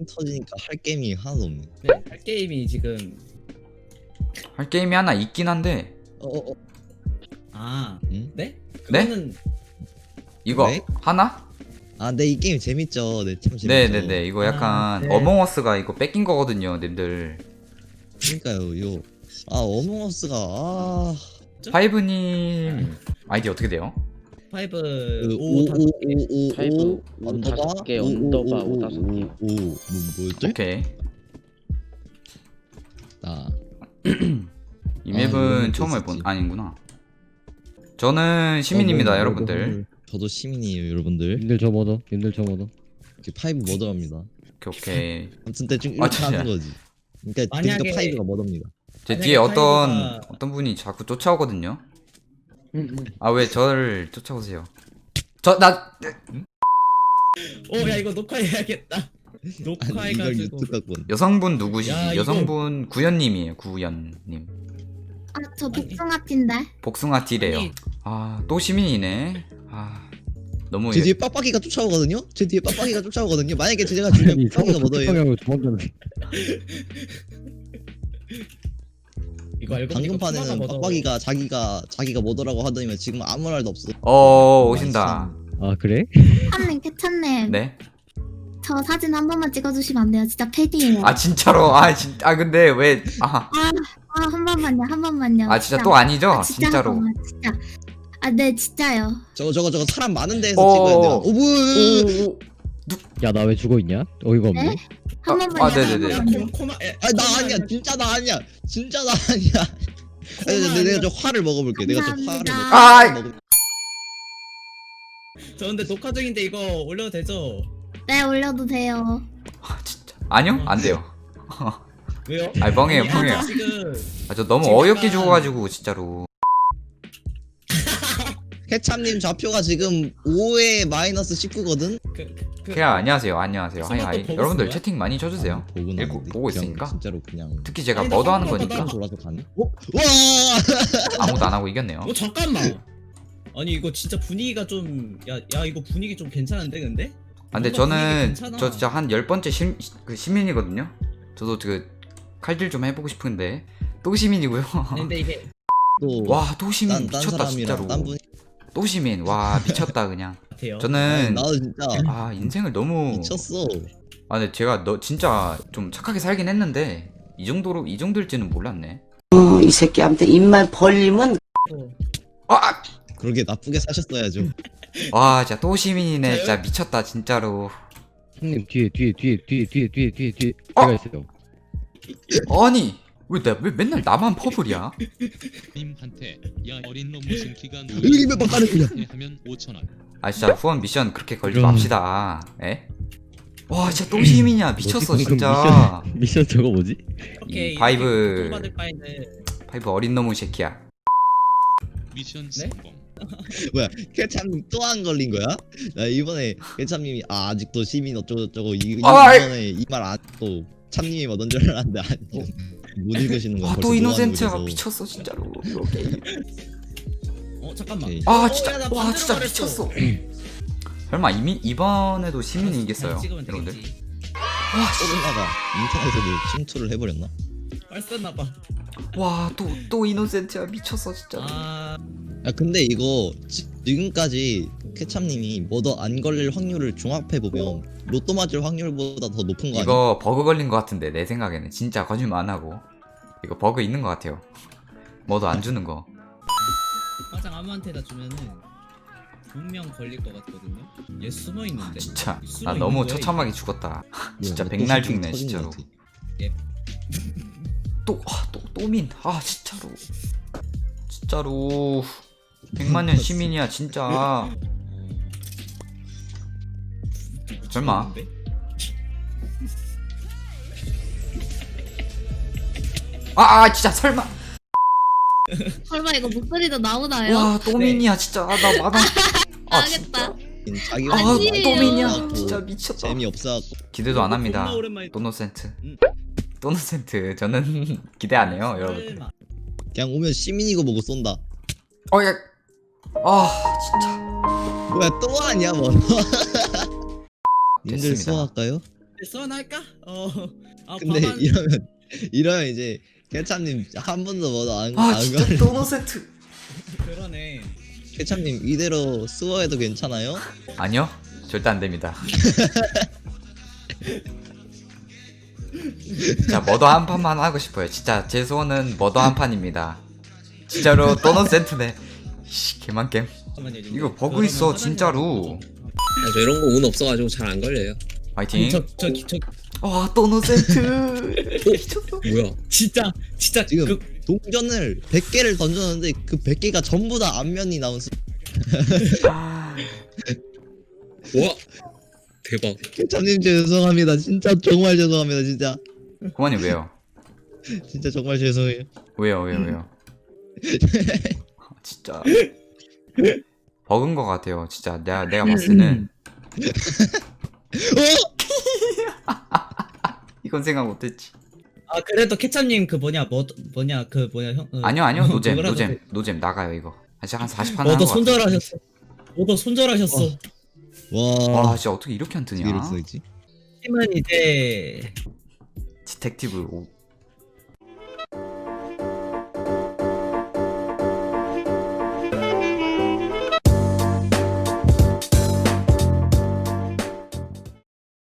핑 터지니까 할 게임이 하나도 없네. 네, 할 게임이 지금 할 게임이 하나 있긴 한데 어어 어. 아 응? 네? 네? 그거는 이거 네? 하나? 아, 네, 이 게임 재밌죠. 네, 참 재밌죠. 네네네 이거 약간 아, 네. 어몽어스가 이거 뺏긴 거거든요 님들 그러니까요, 요. 아, 어몽어스가 아, 파이브님 아이디 어떻게 돼요? 파이브 그오 다- 5555 파이브, 오 언더바 다섯 개, 언더바 오 다섯 개. 오, 뭐 뭐였지? 오케이 아, 이 아, 맵은 이런 처음 해본 있었지. 아닌구나 저는 시민입니다 어, 뭐, 여러분들 뭐, 저도 시민이에요, 여러분들. 님들 저 뭐더? 님들 저 뭐더? 이렇게 파이브 머더합니다. 오케이 오케이 아무튼 대충 아, 이렇게 진짜. 하는 거지. 그러니까 만약에- 그러니까 파이브가 머더입니다. 제 만약에 뒤에 어떤 파이브가- 어떤 분이 자꾸 쫓아오거든요. 아 왜 저를 쫓아오세요 저나 오야 이거 녹화해야겠다 이걸 녹화해가지고 유튜브 갖고 왔네. 여성분 누구시지? 야, 이거- 여성분 구현님이에요 구현님 아, 저 복숭아티인데. 복숭아 띠래요 아니, 아 또 시민이네 아 너무 제 예- 뒤에 빡빡이가 쫓아오거든요. 제 뒤에 빡빡이가 쫓아오거든요. 만약에 제가 죽으면 빡빡이가. 방향으로 도망가는. 이거 알고 방금 보니까 판에는 푸마가 걷어. 빡빡이가 자기가 자기가 뭐더라고 하더니만 지금 아무 말도 없어. 어 오신다 아 그래? 캔님, 캐찬님. 네? 저 사진 한 번만 찍어주시면 안 돼요? 진짜 팬이에요. 아 진짜로 아 진 아 근데 왜아 아, 아, 한 번만요, 한 번만요. 아 진짜 또 아니죠 아, 진짜 한 진짜로 번만, 진짜. 아, 네, 진짜요. 저거 저거 저거 사람 많은 데에서 어. 찍어야 돼요. 오 뭐? 오, 야 나 왜 죽어 있냐? 어이가 없네. 네? 한 아, 번만요. 아, 네네네. 야, 한 번만요. 코, 코마 에, 아니 나 코마 아니야. 진짜 나 아니야. 진짜 나 아니야. 아니, 코마 내가, 내가. 저 화를 먹어볼게. 내가 저 화를 감사합니다. 먹어. 아, 먹어. 저 근데 녹화 중인데 이거 올려도 되죠? 네, 올려도 돼요. 아, 진짜 아니요 안 돼요 왜요? 아니 아니, 뻥해요 지금 아 저 너무 어이없게 죽어가지고 진짜로 해참님 좌표가 지금 5에 마이너스 19거든. 그, 그, 그냥 안녕하세요 안녕하세요 하이 하이? 여러분들 채팅 많이 쳐주세요 보고 읽고- 나는데 보고 있으니까. 진짜로 그냥 특히 제가 아니, 나 머더 하는 거니까 나- 돌아서 가네. 어? 와! 아무도 안 하고 이겼네요 어 잠깐만. 아니 이거 진짜 분위기가 좀 야 야 이거 분위기 좀 괜찮은데 근데? 아, 근데 뭔가 분위기 저는 괜찮아. 저 진짜 한 열 번째 시, 그 시민이거든요. 저도 그 칼질 좀 해보고 싶은데 또 시민이고요. 근데 이게 또 와 또 시민 딴, 딴 미쳤다 사람이랑 진짜로. 딴 분이 또 시민 와 미쳤다 그냥. 같아요. 아니, 저는 나도 진짜 아 인생을 너무 미쳤어. 아 근데 제가 너 진짜 좀 착하게 살긴 했는데 이 정도로 이 정도일지는 몰랐네. 어, 이 새끼한테 입만 벌리면 또 아! 그렇게 나쁘게 사셨어야죠. 와 진짜 또 시민이네 저요? 진짜 미쳤다 진짜로. 형님 뒤에 뒤에 뒤에 뒤에 뒤에 뒤에 뒤에 뒤에 어? 제가 있어요. 아니 왜 나 왜 맨날 나만 퍼블이야? 님한테 야 어린 놈 무슨 기가 여기 몇 바꿔는 그냥. 하면 5천 원. 아 진짜 후원 미션 그렇게 걸지 맙시다. 에? 와 진짜 또 시민이야 미쳤어 뭐지, 방금 진짜. 미션, 미션 저거 뭐지? 오케이 이 바이브- 이렇게 돈 받을 바에는 파이브 어린 놈의 새끼야. 미션 네? 성공. 케참님 또 안 걸린 거야? 나 이번에 케참님이 아 아직도 시민 어쩌고 저쩌고 이, 이 아이! 이번에 이 말안또 참님이 뭐던 줄 알았는데 아니 못 읽으시는 거아 벌써 또 이노센트가 미쳤어 진짜로 이거 게임. 어 잠깐만. 오케이. 아 어, 야, 진짜 나와 반대로 진짜 말했어. 미쳤어. 설마 이미 이번에도 시민이 이겼어요 찍으면 여러분들? 되겠지. 코로나가 인터넷에도 침투를 해버렸나? 빨렸나 봐. 와또 또 이노센트야 미쳤어 진짜. 아 야 근데 이거 지, 지금까지 케참님이 뭐더 안 걸릴 확률을 종합해 보면 로또 맞을 확률보다 더 높은 거 아니야? 이거 버그 걸린 것 같은데 내 생각에는 진짜 거짓말 안 하고 이거 버그 있는 것 같아요. 뭐도 안 주는 거. 화장 아무한테나 주면은 분명 걸릴 것 같거든요. 얘 숨어 있는데. 진짜 숨어 나 있는 너무 거야, 처참하게 죽었다. 진짜 로또 백날 죽네 진짜로. 같아. 또또 또민 아 진짜로 진짜로 백만 년 시민이야 진짜. 설마. 죽었는데? 아, 아 진짜 설마. 설마 이거 목소리도 나오나요? 와 또민이야 진짜 아, 나 마당. 아 진짜. 알겠다. 자기가 아 아니에요. 또민이야 진짜 미쳤다. 재미없어 기대도 안 합니다. 오랜만에 또노센트. 음. 또노센트 저는 기대 안 해요 여러분. 설마. 그냥 오면 시민이고 뭐고 쏜다 어 야. 아 진짜. 뭐야 또 아니야 뭐 님들 됐습니다. 수학할까요? 썬할까? 어. 아, 근데 밥한- 이러면 이러면 이제 케찹님 한 번도 뭐도 안, 아안 진짜. 도넛 세트 그러네. 케찹님 이대로 수어해도 괜찮아요? 아니요 절대 안 됩니다 자 머더 한 판만 하고 싶어요 진짜 제 소원은 머더 한 판입니다 진짜로 도넛 세트네 씨 개만겜 잠깐만요. 이거 버그 있어, 진짜로. 아, 저 이런 거 운 없어가지고 잘 안 걸려요. 화이팅. 저, 저, 저, 와 도넛 세트 뭐야? 진짜, 진짜 지금 그, 동전을 100개를 던졌는데 그 100개가 전부 다 앞면이 나온 수 아, 와 대박. 케찹님 죄송합니다. 진짜 정말 죄송합니다 진짜. 그만님 왜요? 진짜 정말 죄송해요. 왜요 왜요 왜요? 아, 진짜. 버그인 것 같아요 진짜. 내가 내가 봤을 때는 이건 생각 못했지. 아 그래도 케찹님 그 뭐냐 뭐 뭐냐 그 뭐냐 형 어, 아니요 아니요 노잼 그거라도 노잼 그- 노잼 나가요 이거. 아직 한 40판 뭐도 한것 같아. 손절하셨어. 뭐도 손절하셨어. 와. 와 진짜 어떻게 이렇게 안 어떻게 뜨냐? 이럴 수가 있지? 팀은 이제 디텍티브 오,